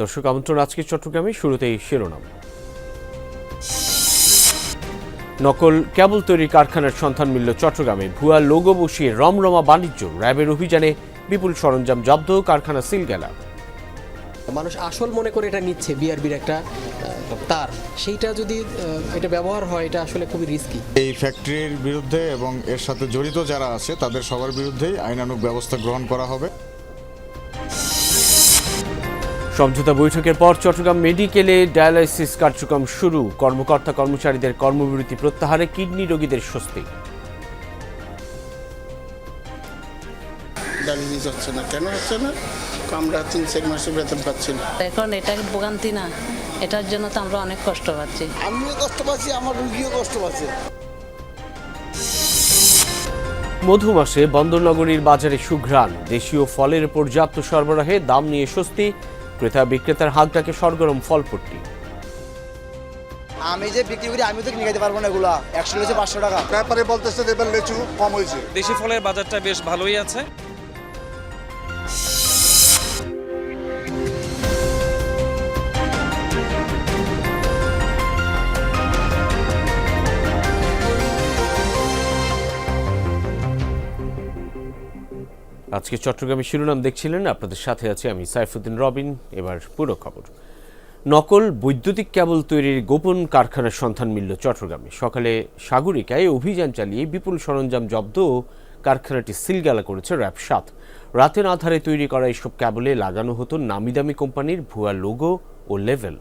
দর্শক আমন্ত্রণ আজকে চট্টগ্রামে শুরুতেই শিরোনাম। নকল কেবল তৈরি কারখানার সন্ধান মিলল চট্টগ্রামে। ভুয়া লোগো বসিয়ে রমরমা বাণিজ্য র্যাবের অভিযানে বিপুল সরঞ্জাম জব্দ কারখানা সিল গেলা। মানুষ আসল মনে করে এটা নিচ্ছে বিআরবির একটা তার। সেইটা যদি এটা ব্যবহার হয় এটা আসলে খুবই রিস্কি এই ফ্যাক্টরির বিরুদ্ধে এবং এর সাথে জড়িত যারা আছে তাদের সবার বিরুদ্ধেই আইনানুগ ব্যবস্থা গ্রহণ করা হবে। সমঝোতা বৈঠকের পর চট্টগ্রাম মেডিকেলে ডায়ালাইসিস কার্যক্রম শুরু। কর্মকর্তা কর্মচারীদের কর্মবিরতি প্রত্যাহারে কিডনি রোগীদের স্বস্তি। ডায়ালিসিস হচ্ছে না। কেন হচ্ছে না? আমরা তিন চার মাসের বেতন পাচ্ছি না। এখন এটা ভোগান্তি না। এটার জন্য তো আমরা অনেক কষ্ট পাচ্ছি। আমিও কষ্ট পাচ্ছি আমার রুগীও কষ্ট পাচ্ছে। মধু মাসে বন্দরনগরীর বাজারে সুঘ্রাণ। দেশীয় ফলের পর্যাপ্ত সরবরাহে দাম নিয়ে স্বস্তি। ক্রেতা বিক্রেতার হাত ডাকে সরগরম ফলপট্টি। আমি যে বিক্রি করি আমি তো কিনে খেতে পারব না এগুলা। একশো হচ্ছে পাঁচশো টাকা। ব্যাপারে বলতেছে এবার লেচু কম হয়েছে। দেশি ফলের বাজারটা বেশ ভালোই আছে। আজকে চট্টগ্রামে শিরোনাম দেখছিলেন। আপনাদের সাথে আছে আমি সাইফুদ্দিন রবিন। এবার পুরো খবর। নকল বৈদ্যুতিক কেবল তৈরির গোপন কারখানার সন্ধান মিলল চট্টগ্রামে। সকালে সাগরিকায় অভিযান চালিয়ে বিপুল সরঞ্জাম জব্দ ও কারখানাটি সিলগালা করেছে র্যাব সাত। রাতের আধারে তৈরি করা এইসব ক্যাবলে লাগানো হতো নামি দামি কোম্পানির ভুয়া লোগো ও লেভেল।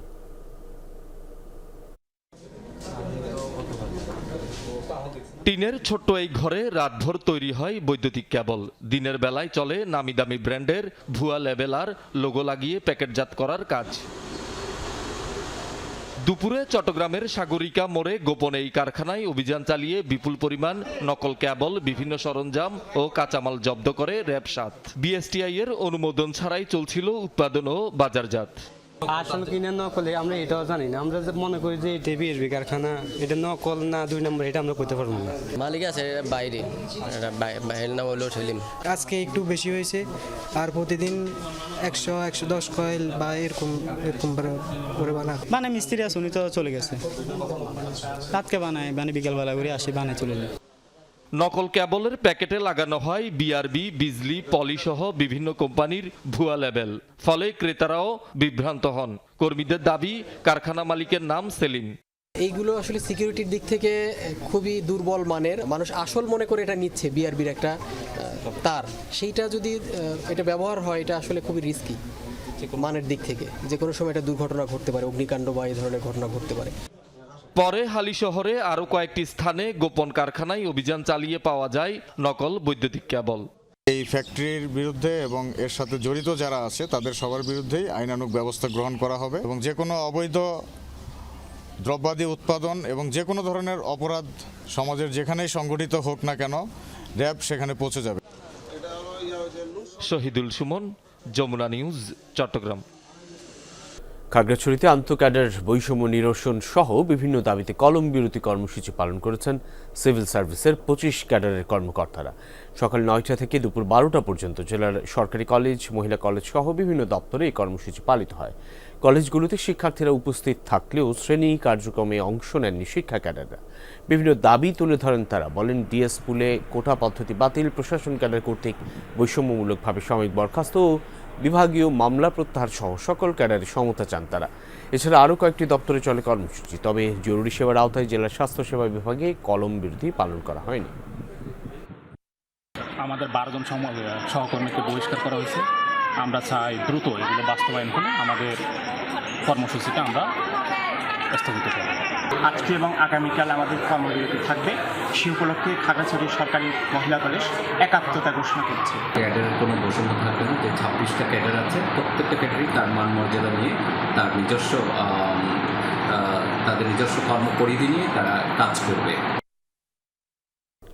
টিনের ছোট্ট এই ঘরে রাতভর তৈরি হয় বৈদ্যুতিক কেবল। দিনের বেলায় চলে নামি দামি ব্র্যান্ডের ভুয়া লেবেল আর লোগো লাগিয়ে প্যাকেটজাত করার কাজ। দুপুরে চট্টগ্রামের সাগরিকা মোড়ে গোপনে এই কারখানায় অভিযান চালিয়ে বিপুল পরিমাণ নকল কেবল, বিভিন্ন সরঞ্জাম ও কাঁচামাল জব্দ করে র্যাব সাত। বিএসটিআই এর অনুমোদন ছাড়াই চলছিল উৎপাদন ও বাজারজাত। আসল কিনা নকলে আমরা এটাও জানি না। আমরা যে মনে করি যে এটা বিএসবি কারখানা এটা নকল না দুই নম্বর এটা আমরা করতে পারব না। মালিক আছে বাইরে। বাইরের নাম হলো সেলিম। আজকে একটু বেশি হয়েছে আর প্রতিদিন একশো একশো দশ কয়েল বা এরকম এরকম করে বানা মানে মিস্ত্রি আছে উনি তো চলে গেছে। রাতকে বানায় মানে বিকেলবেলা করে আসে বানায় চলে যায়। নকল ক্যাবলের প্যাকেটে লাগানো হয় বিআরবি বিজলি পলি সহ বিভিন্ন কোম্পানির ভুয়া লেবেল ফলে ক্রেতারাও বিভ্রান্ত হন। কর্মীদের দাবি, কারখানা মালিকের নাম সেলিম। এইগুলো আসলে সিকিউরিটির দিক থেকে খুবই দুর্বল মানের। মানুষ আসল মনে করে এটা নিচ্ছে বিআরবির একটা তার। সেইটা যদি এটা ব্যবহার হয়, এটা আসলে খুবই রিস্কি মানের দিক থেকে। যে কোনো সময় এটা দুর্ঘটনা ঘটতে পারে, অগ্নিকাণ্ড বা এই ধরনের ঘটনা ঘটতে পারে। পরে হালি শহরে আরও কয়েকটি স্থানে গোপন কারখানায় অভিযান চালিয়ে পাওয়া যায় নকল বৈদ্যুতিক কেবল। এই ফ্যাক্টরির বিরুদ্ধে এবং এর সাথে জড়িত যারা আছে তাদের সবার বিরুদ্ধেই আইনানুগ ব্যবস্থা গ্রহণ করা হবে এবং যে কোনো অবৈধ দ্রব্যাদি উৎপাদন এবং যে কোনো ধরনের অপরাধ সমাজের যেখানেই সংগঠিত হোক না কেন র্যাব সেখানে পৌঁছে যাবে। শহীদুল সুমন যমুনা নিউজ চট্টগ্রাম। খাগড়াছড়িতে আন্তঃক্যাডার বৈষম্য নিরসন সহ বিভিন্ন দাবিতে কলম বিরতি কর্মসূচি পালন করেছেন সিভিল সার্ভিসের পঁচিশ ক্যাডারের কর্মকর্তারা। সকাল নয়টা থেকে দুপুর বারোটা পর্যন্ত জেলার সরকারি কলেজ, মহিলা কলেজ সহ বিভিন্ন দপ্তরে এই কর্মসূচি পালিত হয়। কলেজগুলোতে শিক্ষার্থীরা উপস্থিত থাকলেও শ্রেণি কার্যক্রমে অংশ নেননি শিক্ষা ক্যাডাররা। বিভিন্ন দাবি তুলে ধরেন তারা, বলেন, ডিএস পুলে কোটা পদ্ধতি বাতিল, প্রশাসন ক্যাডার কর্তৃক বৈষম্যমূলকভাবে সাময়িক বরখাস্ত ও বিভাগীয় মামলা প্রত্যাহার সহ সকল ক্যাডারে সমতা চান তারা। এছাড়া আরও কয়েকটি দপ্তরে চলে কর্মসূচি, তবে জরুরি সেবার আওতায় জেলা স্বাস্থ্যসেবা বিভাগে কলম বিরোধী পালন করা হয়নি। আমাদের বারোজন সহকর্মীকে বহিষ্কার করা হয়েছে। আমরা চাই দ্রুত এগুলো বাস্তবায়ন করে আমাদের কর্মসূচিটা আমরা স্থগিত করব আজকে এবং আগামীকাল আমাদের কর্মবিরতি থাকবে। সে উপলক্ষে খাগড়াছড়ি সরকারি মহিলা কলেজ একাত্মতা ঘোষণা করছে। ক্যাডারের কোনো বৈষম্য থাকবে না। যে ছাব্বিশটা ক্যাডার আছে প্রত্যেকটা ক্যাডারই তার মান মর্যাদা নিয়ে তার নিজস্ব আহ, তাদের নিজস্ব কর্মপরিধি নিয়ে তারা কাজ করবে।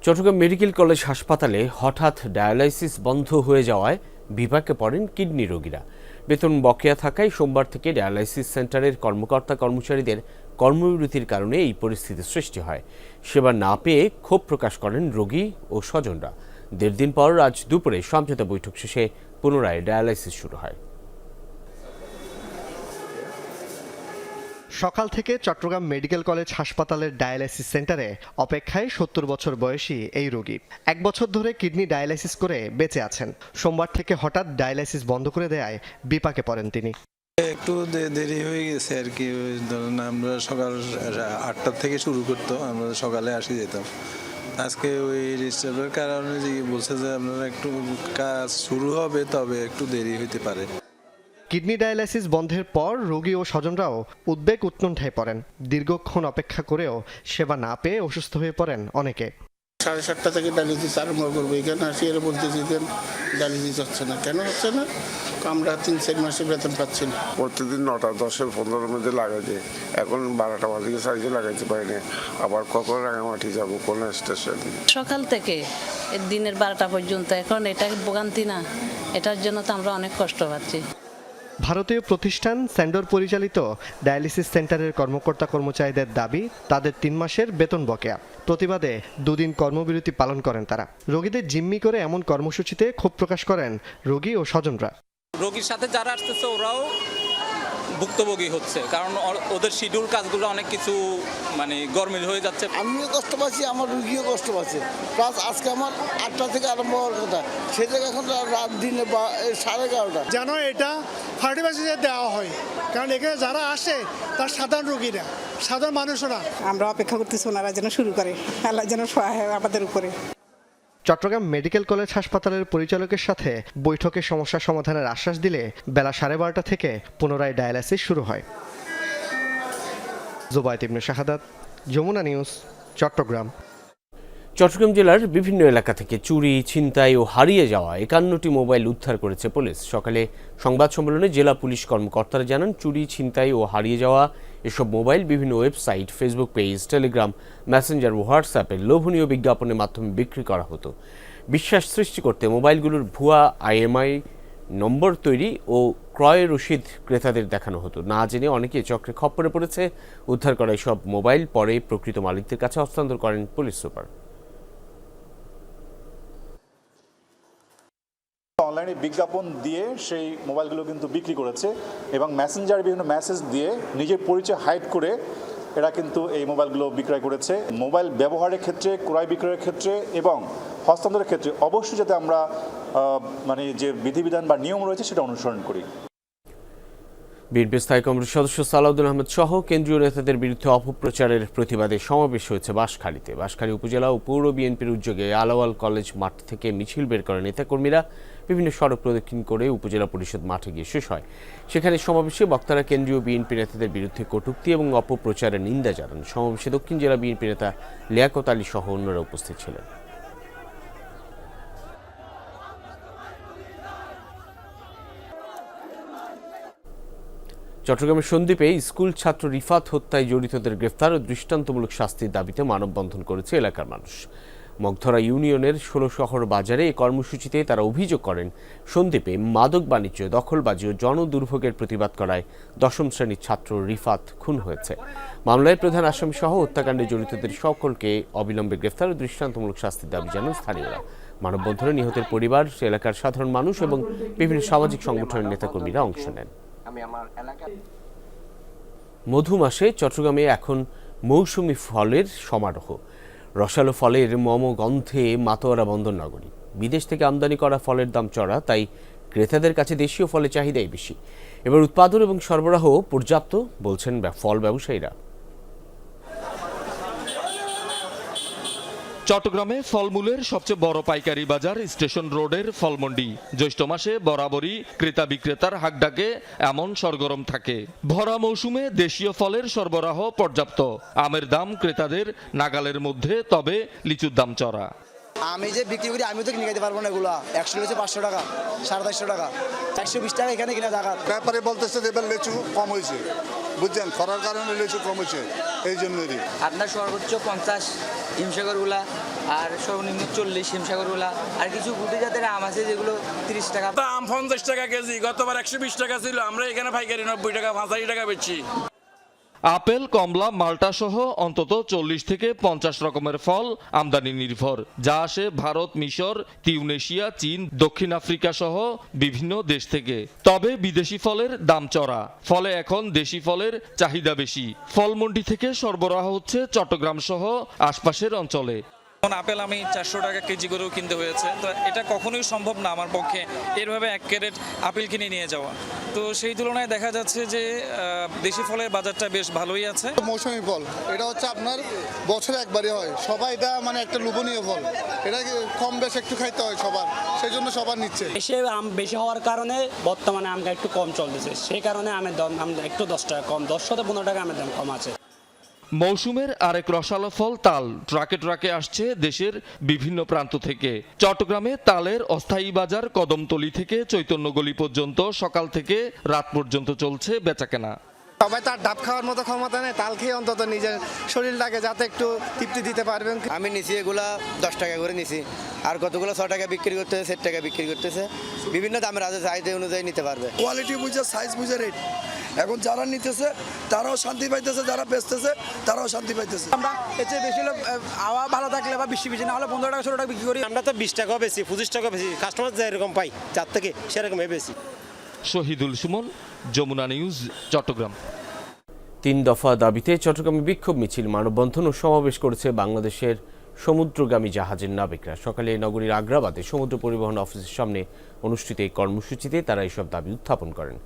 চট্টগ্রাম মেডিকেল কলেজ হাসপাতালে হঠাৎ ডায়ালাইসিস বন্ধ হয়ে যাওয়ায় বিপাকে পড়েন কিডনি রোগীরা। বেতন বকেয়া থাকায় সোমবার থেকে ডায়ালাইসিস সেন্টারের কর্মকর্তা কর্মচারীদের কর্মবিরতির কারণে এই পরিস্থিতির সৃষ্টি হয়। সেবা না পেয়ে ক্ষোভ প্রকাশ করেন রোগী ও স্বজনরা। দেড় দিন পর আজ দুপুরে সমঝোতা বৈঠক শেষে পুনরায় ডায়ালাইসিস শুরু হয়। সকাল থেকে চট্টগ্রাম মেডিকেল কলেজ হাসপাতালের ডায়ালাইসিস সেন্টারে অপেক্ষায় সত্তর বছর বয়সী এই রোগী। এক বছর ধরে কিডনি ডায়ালাইসিস করে বেঁচে আছেন। সোমবার থেকে হঠাৎ ডায়ালাইসিস বন্ধ করে দেয়ায় বিপাকে পড়েন তিনি। একটু দেরি হয়ে গেছে আর কি ধরুন আমরা সকাল আটটার থেকে শুরু করতো, আমরা সকালে আসি যেতাম। আজকে ওই ডিস্টার্বের কারণে বলছে যে আপনারা একটু কাজ শুরু হবে, তবে একটু দেরি হইতে পারে। কিডনি ডায়ালাইসিস বন্ধের পর রোগী ও স্বজনরাও উদ্বেগ উৎকণ্ঠায় পড়েন। দীর্ঘক্ষণ অপেক্ষা করেও সেবা না পেয়ে অসুস্থ হয়ে পড়েন অনেকে। সাড়ে সাতটা থেকে ডায়ালিসিস আরম্ভ করব। এখানে আসি এরা বলতেছি যে ডায়ালিসিস হচ্ছে না। কেন হচ্ছে না? আমরা তিন চার মাসে বেতন পাচ্ছি না। প্রতিদিন নটা দশে পনেরোর মধ্যে লাগাইছে। এখন বারোটা বাজে সাইজে লাগাইতে পারি না। আবার কখন রাঙামাটি যাব কোন স্টেশন? সকাল থেকে দিনের বারোটা পর্যন্ত। এখন এটা ভোগান্তি না। এটার জন্য তো আমরা অনেক কষ্ট পাচ্ছি। ভারতীয় প্রতিষ্ঠান স্যান্ডর পরিচালিত ডায়ালিসিস সেন্টারের কর্মকর্তা কর্মচারীদের দাবি, তাদের তিন মাসের বেতন বকেয়া। প্রতিবাদে দুদিন কর্মবিরতি পালন করেন তারা। রোগীদের জিম্মি করে এমন কর্মসূচিতে ক্ষোভ প্রকাশ করেন রোগী ও স্বজনরা। রোগীর সাথে যারা আসতেছে ওরাও ভুক্তভোগী হচ্ছে কারণ ওদের শিডিউল কাজগুলো অনেক কিছু মানে গরমিল হয়ে যাচ্ছে। আমিও কষ্ট পাচ্ছি আমার রুগীও কষ্ট পাচ্ছে। প্লাস আজকে আমার আটটা থেকে আরম্ভ হওয়ার কথা। সে জায়গায় এখন রাত দিনে বা সাড়ে এগারোটা। যেন এটা থার্টি পার্সেন্টে দেওয়া হয়। কারণ এখানে যারা আসে তার সাধারণ রুগীরা সাধারণ মানুষরা। আমরা অপেক্ষা করতেছি ওনারা যেন শুরু করে আল্লাহ যেন সহায় হয় আমাদের উপরে। চট্টগ্রাম মেডিকেল কলেজ হাসপাতালের পরিচালকের সাথে বৈঠকে সমস্যা সমাধানের আশ্বাস দিলে বেলা সাড়ে বারোটা থেকে পুনরায় ডায়ালাইসিস শুরু হয়। জোবায়ত শাহাদাত, যমুনা নিউজ, চট্টগ্রাম। চট্টগ্রাম জেলার বিভিন্ন এলাকা থেকে চুরি, ছিনতাই ও হারিয়ে যাওয়া একান্নটি মোবাইল উদ্ধার করেছে পুলিশ। সকালে সংবাদ সম্মেলনে জেলা পুলিশ কর্মকর্তারা জানান, চুরি, ছিনতাই ও হারিয়ে যাওয়া এসব মোবাইল বিভিন্ন website, Facebook page, Telegram, Messenger ও হোয়াটসঅ্যাপে লোভনীয় বিজ্ঞাপনের মাধ্যমে বিক্রি করা হতো। বিশ্বাস সৃষ্টি করতে মোবাইলগুলোর ভুয়া আইএমআই নম্বর তৈরি ও ক্রয় রসিদ ক্রেতাদের দেখানো হতো। না জেনে অনেকে চক্রে খপ্পরে পড়েছে। উদ্ধার করা সব মোবাইল পরে প্রকৃত মালিকদের কাছে হস্তান্তর করেন পুলিশ সুপার। অনলাইনে বিজ্ঞাপন দিয়ে সেই মোবাইলগুলো কিন্তু বিক্রি করেছে এবং মেসেঞ্জার বিভিন্ন মেসেজ দিয়ে নিজের পরিচয় হাইড করে এরা কিন্তু এই মোবাইলগুলো বিক্রয় করেছে। মোবাইল ব্যবহারের ক্ষেত্রে, ক্রয় বিক্রয়ের ক্ষেত্রে এবং হস্তান্তরের ক্ষেত্রে অবশ্যই যাতে আমরা মানে যে বিধিবিধান বা নিয়ম রয়েছে সেটা অনুসরণ করি। বিএনপি স্থায়ী কমিটির সদস্য সালাউদ্দিন আহমেদ সহ কেন্দ্রীয় নেতাদের বিরুদ্ধে অপপ্রচারের প্রতিবাদে সমাবেশ হয়েছে বাঁশখালীতে। বাঁশখালী উপজেলা ও পৌর বিএনপির উদ্যোগে আলাওয়াল কলেজ মাঠ থেকে মিছিল বের করে নেতাকর্মীরা বিভিন্ন সড়ক প্রদক্ষিণ করে উপজেলা পরিষদ মাঠে গিয়ে শেষ হয়। সেখানে সমাবেশে বক্তারা কেন্দ্রীয় বিএনপি নেতাদের বিরুদ্ধে কটূক্তি এবং অপপ্রচারের নিন্দা জানান। সমাবেশে দক্ষিণ জেলা বিএনপি নেতা লিয়াকত আলী সহ অন্যরা উপস্থিত ছিলেন। চট্টগ্রামের সন্দ্বীপে স্কুল ছাত্র রিফাত হত্যায় জড়িতদের গ্রেফতার ও দৃষ্টান্তমূলক শাস্তির দাবিতে মানববন্ধন করেছে এলাকার মানুষ। মগধরা ইউনিয়নের ষোলো শহর বাজারে এই কর্মসূচিতে তারা অভিযোগ করেন, সন্দ্বীপে মাদক বাণিজ্য, দখলবাজি ও জনদুর্ভোগের প্রতিবাদ করায় দশম শ্রেণির ছাত্র রিফাত খুন হয়েছে। মামলায় প্রধান আসামি সহ হত্যাকাণ্ডে জড়িতদের সকলকে অবিলম্বে গ্রেফতার ও দৃষ্টান্তমূলক শাস্তির দাবি জানান স্থানীয়রা। মানববন্ধনে নিহতের পরিবার, এলাকার সাধারণ মানুষ এবং বিভিন্ন সামাজিক সংগঠনের নেতাকর্মীরা অংশ নেন। মধু মাসে চট্টগ্রামে এখন মৌসুমি ফলের সমারোহ। রসালো ফলের মম গন্ধে মাতোয়ারা বন্দর নগরী। বিদেশ থেকে আমদানি করা ফলের দাম চড়া, তাই ক্রেতাদের কাছে দেশীয় ফলের চাহিদাই বেশি। এবার উৎপাদন এবং সরবরাহ পর্যাপ্ত, বলছেন ফল ব্যবসায়ীরা। চট্টগ্রামে ফলমূলের সবচেয়ে বড় পাইকারি বাজার স্টেশন রোডের ফলমন্ডি। জ্যৈষ্ঠ মাসে বরাবরই ক্রেতা বিক্রেতার হাকডাকে এমন সরগরম থাকে। ভরা মৌসুমে দেশীয় ফলের সরবরাহ পর্যাপ্ত। আমের দাম ক্রেতাদের নাগালের মধ্যে তবে লিচুর দাম চড়া। আমি যে বিক্রি করি আমি তো কিনে খেতে পারব না এগুলা। একশো হচ্ছে পাঁচশো টাকা সাড়ে চারশো টাকা। একশো বিশ টাকা এখানে কিনা টাকা ব্যাপারে বলতেছে যে এবার লেচু কম হয়েছে। বুঝছেন? খরার কারণে লেচু কম হয়েছে। এই জন্যই। আপনার সর্বোচ্চ পঞ্চাশ। হিমসাগরগুলা আর সর্বনিম্ন চল্লিশ হিমসাগরগুলা। আর কিছু গুটি জাতের আম আছে যেগুলো তিরিশ টাকা। আম পঞ্চাশ টাকা কেজি, গতবার একশো বিশ টাকা ছিল, আমরা এখানে পাইকারি নব্বই টাকা, পাঁচাশি টাকা বেচছি। আপেল, কমলা মাল্টা সহ অন্তত চল্লিশ থেকে পঞ্চাশ রকমের ফল আমদানি নির্ভর। যা আসে ভারত, মিশর, তিউনেশিয়া, চীন, দক্ষিণ আফ্রিকা সহ বিভিন্ন দেশ থেকে। তবে বিদেশি ফলের দাম চড়া। ফলে এখন দেশি ফলের চাহিদা বেশি। ফলমন্ডি থেকে সরবরাহ হচ্ছে চট্টগ্রাম সহ আশপাশের অঞ্চলে। এখন আপেল আমি চারশো টাকা কেজি করেও কিনতে হয়েছে। তো এটা কখনোই সম্ভব না আমার পক্ষে। এরভাবে এক ক্যারেট আপেল কিনে নিয়ে যাওয়া। তো সেই তুলনায় দেখা যাচ্ছে যে দেশি ফলের বাজারটা বেশ ভালোই আছে। মৌসুমি ফল। এটা হচ্ছে আপনার বছরে একবারই হয়। সবাই এটা মানে একটা লোভনীয় ফল। এটা কম বেশ একটু খাইতে হয় সবার। সেই জন্য সবার নিচ্ছে। এসে আম বেশি হওয়ার কারণে বর্তমানে আমটা একটু কম চলতেছে। সেই কারণে আমের দাম আম একটু দশ টাকা কম। দশ থেকে পনেরো টাকা আমের দাম কম আছে। মৌসুমের আরেক রসালো ফল তাল। ট্রাকে ট্রাকে আসছে দেশের বিভিন্ন প্রান্ত থেকে। চট্টগ্রামে তালের অস্থায়ী বাজার কদমতলি থেকে চৈতন্যগলি পর্যন্ত সকাল থেকে রাত পর্যন্ত চলছে বেচাকেনা। সবাই তার ডাব খাওয়ার মতো ক্ষমতা নেই তাল খেয়ে অন্তত নিজের শরীরটাকে যাতে একটু তৃপ্তি দিতে পারবেন। আমি নিছি এগুলা দশ টাকা করে নিছি। আর কতগুলো ছ টাকা বিক্রি করতেছে সেট টাকা বিক্রি করতেছে বিভিন্ন দামের আছে চাহিদা অনুযায়ী নিতে পারবে। কোয়ালিটি বুঝে সাইজ বুঝে রেট এখন যারা নিতেছে তারাও শান্তি পাইতেছে যারা বেচতেছে তারাও শান্তি পাইতেছে। আমরা এর চেয়ে বেশি হলে আওয়া ভালো থাকলে বা বেশি বেশি না হলে পনেরো টাকা ষোলো টাকা বিক্রি করি। আমরা তো বিশ টাকাও বেশি পঁচিশ টাকা বেশি কাস্টমার যেরকম পাই চার থেকে সেরকমই বেশি। শহীদুল সুমন যমুনা নিউজ চট্টগ্রাম। তিন দফা দাবিতে চট্টগ্রামে বিক্ষোভ মিছিল মানববন্ধন ও সমাবেশ করেছে বাংলাদেশের সমুদ্রগামী জাহাজের নাবিকরা। সকালে নগরীর আগ্রাবাদে সমুদ্র পরিবহন অফিসের সামনে অনুষ্ঠিত এই কর্মসূচিতে তারা এইসব দাবি উত্থাপন করেন।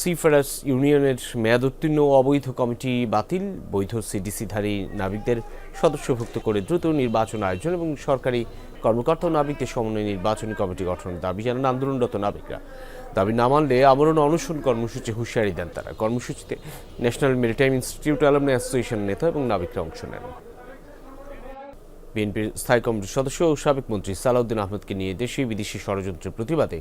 সিফারাস ইউনিয়নের মেয়াদোত্তীর্ণ অবৈধ কমিটি বাতিল। বৈধ সিডিসিধারী নাবিকদের সদস্যভুক্ত করে দ্রুত নির্বাচন আয়োজন এবং সরকারি কর্মকর্তা ও নাবিকদের সমন্বয়ে নির্বাচনী কমিটি গঠনের দাবি জানান আন্দোলনরত নাবিকরা। দাবি না মানলে আমরণ অনশন কর্মসূচি হুঁশিয়ারি দেন তারা। কর্মসূচিতে national maritime institute alumni association নেতা এবং নাবিকরা অংশ নেন। বিএনপির স্থায়ী কমিটির সদস্য ও সাবেক মন্ত্রী সালাউদ্দিন আহমেদকে নিয়ে দেশি বিদেশি ষড়যন্ত্রের প্রতিবাদে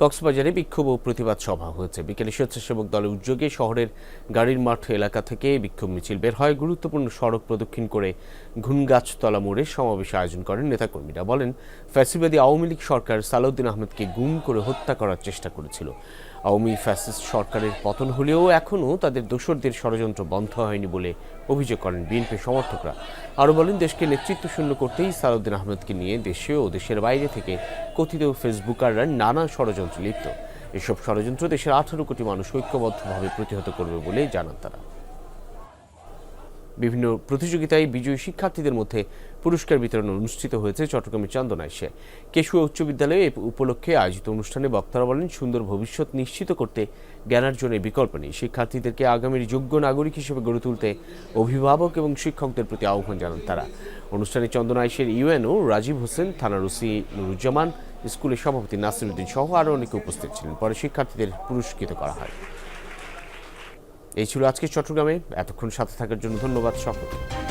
কক্সবাজারে বিক্ষোভ ও প্রতিবাদ সভা হয়েছে। বিকেলে স্বেচ্ছাসেবক দলের উদ্যোগে শহরের গাড়ির মাঠ এলাকা থেকে বিক্ষোভ মিছিল বের হয়। গুরুত্বপূর্ণ সড়ক প্রদক্ষিণ করে ঘুনগাছতলা মোড়ে সমাবেশ আয়োজন করেন নেতাকর্মীরা। বলেন, ফ্যাসিবাদী আওয়ামী লীগ সরকার সালাউদ্দিন আহমেদকে গুম করে হত্যা করার চেষ্টা করেছিল। আওয়ামী ফ্যাসিস্ট সরকারের পতন হলেও এখনও তাদের দোসরদের ষড়যন্ত্র বন্ধ হয়নি বলে অভিযোগ করেন বিএনপি সমর্থকরা। আরও বলেন, দেশকে নেতৃত্ব শূন্য করতেই সালাউদ্দিন আহমেদকে নিয়ে দেশে ও দেশের বাইরে থেকে কথিত ফেসবুকাররা নানা ষড়যন্ত্র লিপ্ত। এসব ষড়যন্ত্র দেশের আঠারো কোটি মানুষ ঐক্যবদ্ধভাবে প্রতিহত করবে বলে জানান তারা। বিভিন্ন প্রতিযোগিতায় বিজয়ী শিক্ষার্থীদের মধ্যে পুরস্কার বিতরণ অনুষ্ঠিত হয়েছে চট্টগ্রামের চন্দনাইশে কেশুয়া উচ্চ বিদ্যালয়ে এ উপলক্ষে আয়োজিত অনুষ্ঠানে বক্তারা বলেন, সুন্দর ভবিষ্যৎ নিশ্চিত করতে জ্ঞানার্জনের বিকল্প নেই। শিক্ষার্থীদেরকে আগামীর যোগ্য নাগরিক হিসেবে গড়ে তুলতে অভিভাবক এবং শিক্ষকদের প্রতি আহ্বান জানান তারা। অনুষ্ঠানে চন্দনাইশের ইউএনও রাজীব হোসেন, থানার ওসি নুরুজ্জামান, স্কুলের সভাপতি নাসিরুদ্দিন সহ আরও অনেকে উপস্থিত ছিলেন। পরে শিক্ষার্থীদের পুরস্কৃত করা হয়। এই ছিল আজকে চট্টগ্রামে। এতক্ষণ সাথে থাকার জন্য ধন্যবাদ সকলকে।